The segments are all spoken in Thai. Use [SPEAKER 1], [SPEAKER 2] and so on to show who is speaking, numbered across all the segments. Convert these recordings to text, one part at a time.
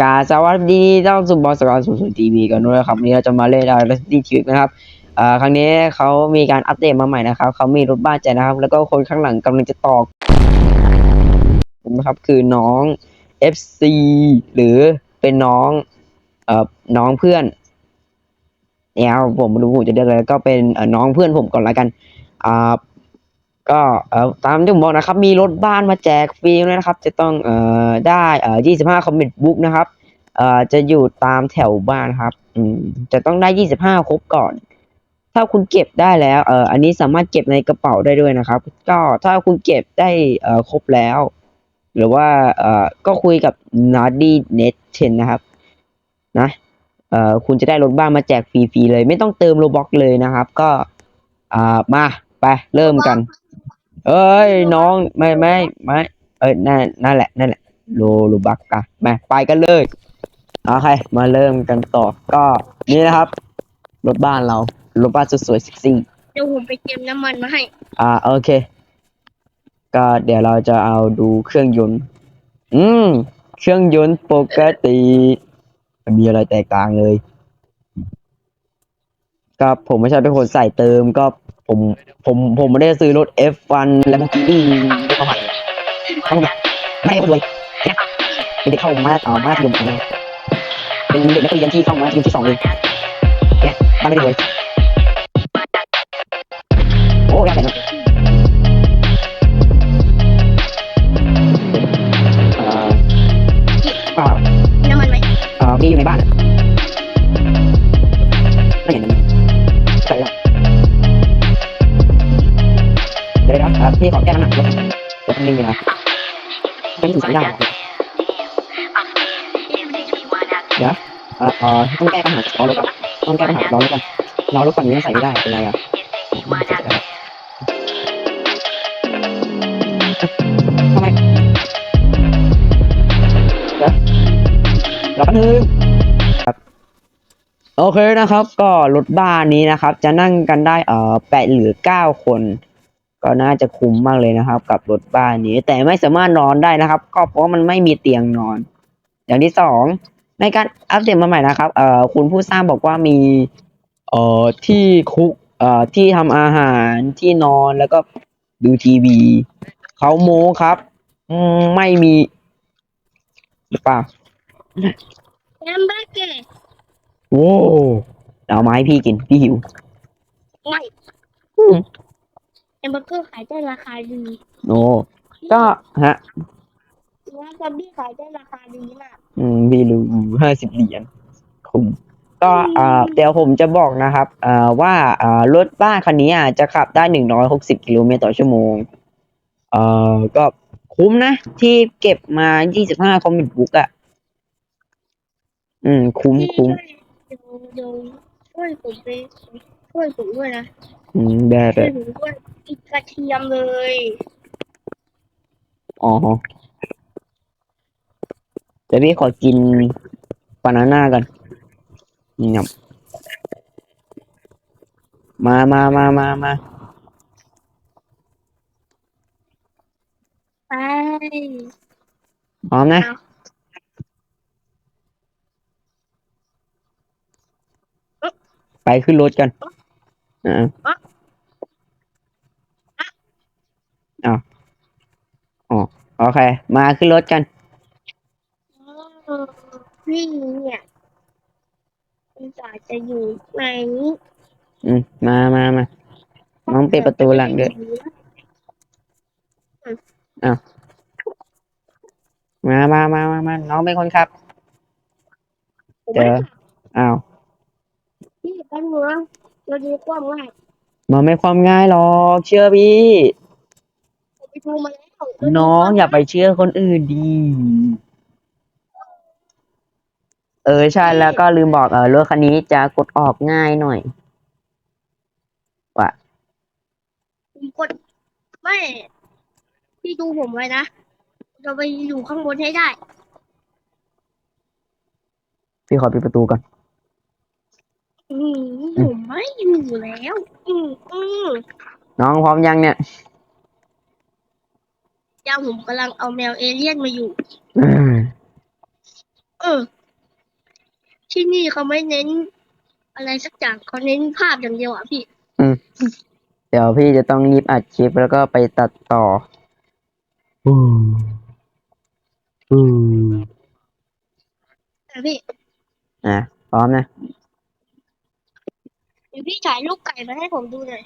[SPEAKER 1] กาสวัสดีเจ้าสุบอสกอร์สุสุทีวีกันด้วยครับวันนี้เราจะมาเล่นอะไร Resident Evil นะครับอ่อครั้งนี้เขามีการอัปเดตมาใหม่นะครับเขามีรถบ้านแจนะครับ แล้วก็คนข้างหลังกำลังจะตอกผมนะครับคือน้อง FC หรือเป็นน้องเอ่อน้องเพื่อนเนี่ยผมไม่รู้ผมจะเรียกอะไรก็เป็นน้องเพื่อนผมก่อนละกันอ่า ก็เอ่อตามที่ผมบอกนะครับ มีรถบ้านมาแจกฟรีด้วยนะครับ จะต้องเอ่อได้เอ่อ25คอมมนต์บุ๊กนะครับเอ่อจะอยู่ตามแถวบ้านครับ อืมจะต้องได้25ครบก่อน ถ้าคุณเก็บได้แล้วเอ่ออันนี้สามารถเก็บในกระเป๋าได้ด้วยนะครับ ก็ถ้าคุณเก็บได้เอ่อครบแล้ว หรือว่าเอ่อก็คุยกับ n a d y Net 10นะครับ นะเอ่อคุณจะได้รถบ้านมาแจกฟรีๆเลย ไม่ต้องเติมโลบ็อกเลยนะครับ ก็อ่ามาไปเริ่มกัน เอ้ยน้องไม่ไม่ไม่เอ้ยนั่นนั่นแหละนั่นแหละโลโลบักอะมาไปกันเลยโอเคมาเริ่มกันต่อก็นี่นะครับ รถบ้านเรารถบ้านสวยๆเซ็กซี่
[SPEAKER 2] เดี๋ยวผมไปเตรียมน้ำมันมาให้
[SPEAKER 1] อ่าโอเค ก็เดี๋ยวเราจะเอาดูเครื่องยนต์ อืม เครื่องยนต์ปกติไม่มีอะไรแตกต่างเลยก็ผมไม่ใช่เป็นคนใส่เติมก็ ผมผมผมไม่ได้ซื้อรถ F1 แล้วเมื่อกี้ไม่เข้ามาเข้ามาไม่ได้เลยไม่ได้เข้ามาต่อมาที่ผมเลยเป็นเด็กนักเรียนที่เข้ามาทีมที่สองเลยเนี่ยมาไม่ได้เลยโอ้ยากแต่เนอะเอ่อก็
[SPEAKER 2] น้ำมันไหม
[SPEAKER 1] เอ่อมีอยู่ในบ้าน ไม่ถึงสัญญาณเดี๋ยวเอ่อเอ่อต้องแก้ปัญหาล้อรถก่อนต้องแก้ปัญหาล้อรถก่อนล้อรถฝั่งนี้มันใส่ไม่ได้เป็นไรอะทำไมเดี๋ยวรอแป๊บนึงโอเคนะครับ ก็รถบ้านนี้นะครับ จะนั่งกันได้เอ่อแปดหรือเก้าคน ก็น่าจะคุ้มมากเลยนะครับ กับรถบ้านนี้ แต่ไม่สามารถนอนได้นะครับ ก็เพราะว่ามันไม่มีเตียงนอน อย่างที่สองในการอัปเดตมาใหม่นะครับ เอ่อคุณผู้สร้างบอกว่ามีเอ่อที่คุกเอ่อที่ทำอาหารที่นอนแล้วก็ดูทีวีเขาโม้ครับอืมไม่มีหรือเปล่า
[SPEAKER 2] แฮมเบอร์เกอร์
[SPEAKER 1] โอ้เอามาให้พี่กินพี่หิว
[SPEAKER 2] ไม่
[SPEAKER 1] อืม
[SPEAKER 2] แฮมเบอร์เกอร์ขายได้ราคาดี
[SPEAKER 1] โอ้ก็ฮะ
[SPEAKER 2] แล้วซอมบี้ขายได้ราคาดีมาก
[SPEAKER 1] อืมพี่รู้ห้าสิบเหรียญคุ้มก็อ่าเดี๋ยวผมจะบอกนะครับอ่าว่าอ่ารถบ้านคันนี้อะจะขับได้หนึ่งร้อยหกสิบกิโลเมตรต่อชั่วโมงเอ่อก็คุ้มนะ ที่เก็บมายี่สิบห้าคอมมิชบุ๊กอะ อืม คุ้ม
[SPEAKER 2] พี่
[SPEAKER 1] คุ้ม
[SPEAKER 2] ช่วยเดี๋ยวเดี๋ยวช่วยผมไปช่วยผมด้วยนะ
[SPEAKER 1] อืมได้เล
[SPEAKER 2] ช่วย
[SPEAKER 1] ย
[SPEAKER 2] ผมด้วยกินกระเทียมเลย
[SPEAKER 1] อ๋อเดี๋ยวพี่ขอกินบานาน่ากันนี่ครับมามามามามา
[SPEAKER 2] ไป
[SPEAKER 1] พร้อมนะไปขึ้นรถกันอ่าอ้าวอ๋อ โอเค มาขึ้นรถกัน
[SPEAKER 2] พี่เนี่ยคุณจ๋าจะอยู่ไหน
[SPEAKER 1] อืมมามามาน้องปิดประตูหลังด้วยมามามามามาน้องเป็นคนขับเดี๋ยวอ้าว
[SPEAKER 2] พี่แป๊บนึงนะเราดูกว้างมาก
[SPEAKER 1] มันไม่ความง่ายหรอกเชื่อพี่
[SPEAKER 2] ผมไป ดูมาแล้ว
[SPEAKER 1] น้องอย่าไปเชื่อคนอื่นดี เออใช่แล้วก็ลืมบอกเออรถคันนี้จะกดออกง่ายหน่อย
[SPEAKER 2] ผมกดไม่พี่ดูผมไว้นะจะไปอยู่ข้างบนให้ได้
[SPEAKER 1] พี่ขอปิดประตูก่อน
[SPEAKER 2] อืมผมไม่อยู่แล้ว อืมอืม
[SPEAKER 1] น้องพร้อมยังเนี่ย
[SPEAKER 2] เจ้าผมกำลังเอาแมวเอเลี่ยนมาอยู่
[SPEAKER 1] อืม
[SPEAKER 2] เออ ที่นี่เขาไม่เน้น อะไรสักอย่างเขาเน้นภาพอย่างเดียวอะพี่
[SPEAKER 1] เดี๋ยวพี่จะต้องรีบอัดคลิปแล้วก็ไปตัดต่อ อืมอืม
[SPEAKER 2] แต่พี่
[SPEAKER 1] อะพร้อมนะ
[SPEAKER 2] เดี๋ยวพี่ถ่ายรูปไก่มาให้ผมดูหน่อย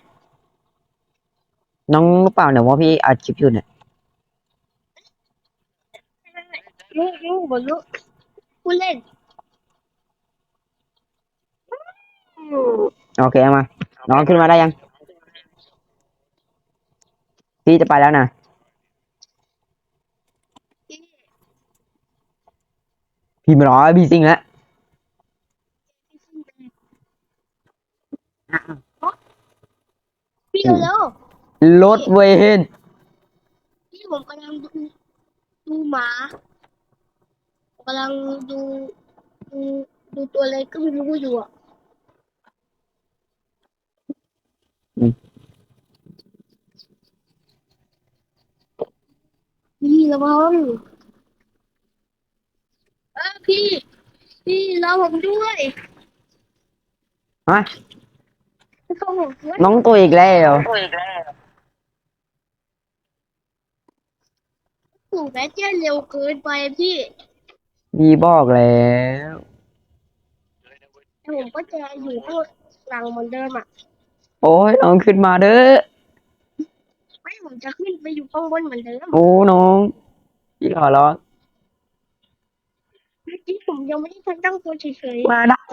[SPEAKER 1] น้องรู้เปล่าเนี่ยว่าพี่อัดคลิปอยู่เนี่ย
[SPEAKER 2] ลูกลูกบนลูกผู้เล่น
[SPEAKER 1] โอเคเอามา น้องขึ้นมาได้ยัง พี่จะไปแล้วนะ
[SPEAKER 2] พี่
[SPEAKER 1] ไม่รอพี่ซิงแล้ว
[SPEAKER 2] พี่เร็ว
[SPEAKER 1] รถเวน
[SPEAKER 2] พี่ผมกำลังดูดูหมา กำลังดูดูดูตัวอะไรก็ไม่รู้อยู่อะพี่ระวังเออพี่ พี่รอผมด้วย
[SPEAKER 1] ฮะ
[SPEAKER 2] เขาผมด้วย
[SPEAKER 1] น้องตัวอีกแล้ว
[SPEAKER 2] ถูกแม่เจ้าเร็วเกินไปพี่
[SPEAKER 1] พี่บอกแล้ว
[SPEAKER 2] แต่ผมก็จะอยู่ข้างหลังเหมือนเดิมอะ
[SPEAKER 1] โอ้ยน้องขึ้นมาเด้อ
[SPEAKER 2] ไม่ผมจะขึ้นไปอยู่ข้างบนเหมือนเดิม
[SPEAKER 1] โอ้น้องพี่ขอร้อง
[SPEAKER 2] เมื่อกี้ผมยังไม่ได้ทันตั้งตัวเฉย
[SPEAKER 1] มาได้
[SPEAKER 2] ๆ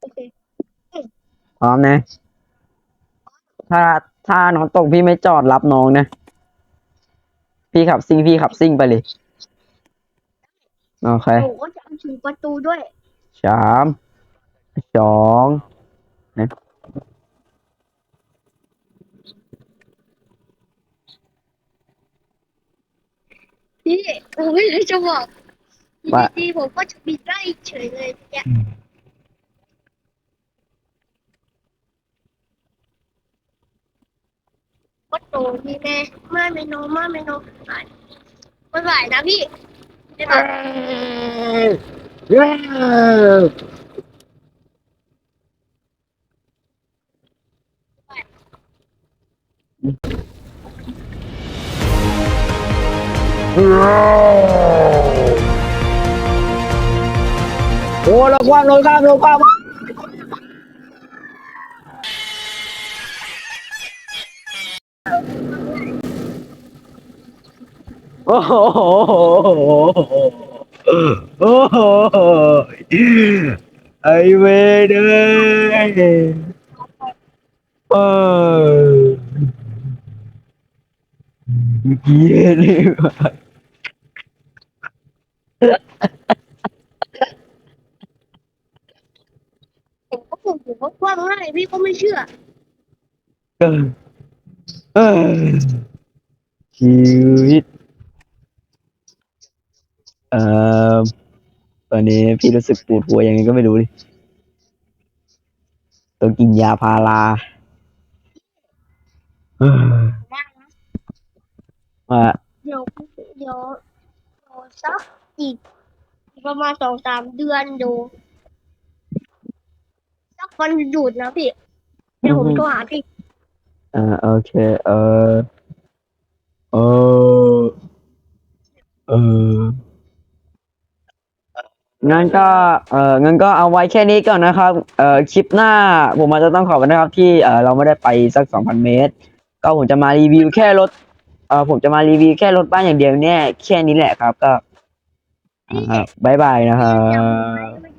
[SPEAKER 2] โอเค
[SPEAKER 1] พร้อมนะ ถ้าถ้าน้องตกพี่ไม่จอดรับน้องนะ พี่ขับซิ่งพี่ขับซิ่งไปเลยโอเค
[SPEAKER 2] ผมก็จะเอาถึงประตูด้วย
[SPEAKER 1] สามสองนะ
[SPEAKER 2] พี่ผมไม่รู้จะบอก
[SPEAKER 1] ว่า
[SPEAKER 2] ดีๆผมก็จะบินได้เฉยเลยเนี่ยประ ตูนี่แม่มาไม่โนมาไม่โนไม่ไหวนะพี่ไม่ไหว
[SPEAKER 1] โอ้เราความเราความเราความ โอ้โหโอ้โหไอเวเดเออเกียร์นี่
[SPEAKER 2] ผมก็ผมผมก็กว้างง่ายพี่ก็ไม่เชื่อ
[SPEAKER 1] เออเออชีวิต เอ่อตอนนี้พี่รู้สึกปวดหัวยังไงก็ไม่รู้ดิต้องกินยาพาราเออว่า
[SPEAKER 2] เดี๋ยวเดี๋ยวเดี๋ยวสักอีกประมาณสองสามเดือนดูสักวันหยุดนะพี่เดี๋ยวผมโทรหาพี่
[SPEAKER 1] อ่าโอเค เออเออเออ งั้นก็เอองั้นก็เอาไว้แค่นี้ก่อนนะครับเอ่อคลิปหน้าผมอาจจะต้องขอไปนะครับ ที่เออเราไม่ได้ไปสักสองพันเมตร ก็ผมจะมารีวิวแค่รถเออผมจะมารีวิวแค่รถบ้านอย่างเดียวเนี่ยแค่นี้แหละครับก็อ่าบายบายนะครับ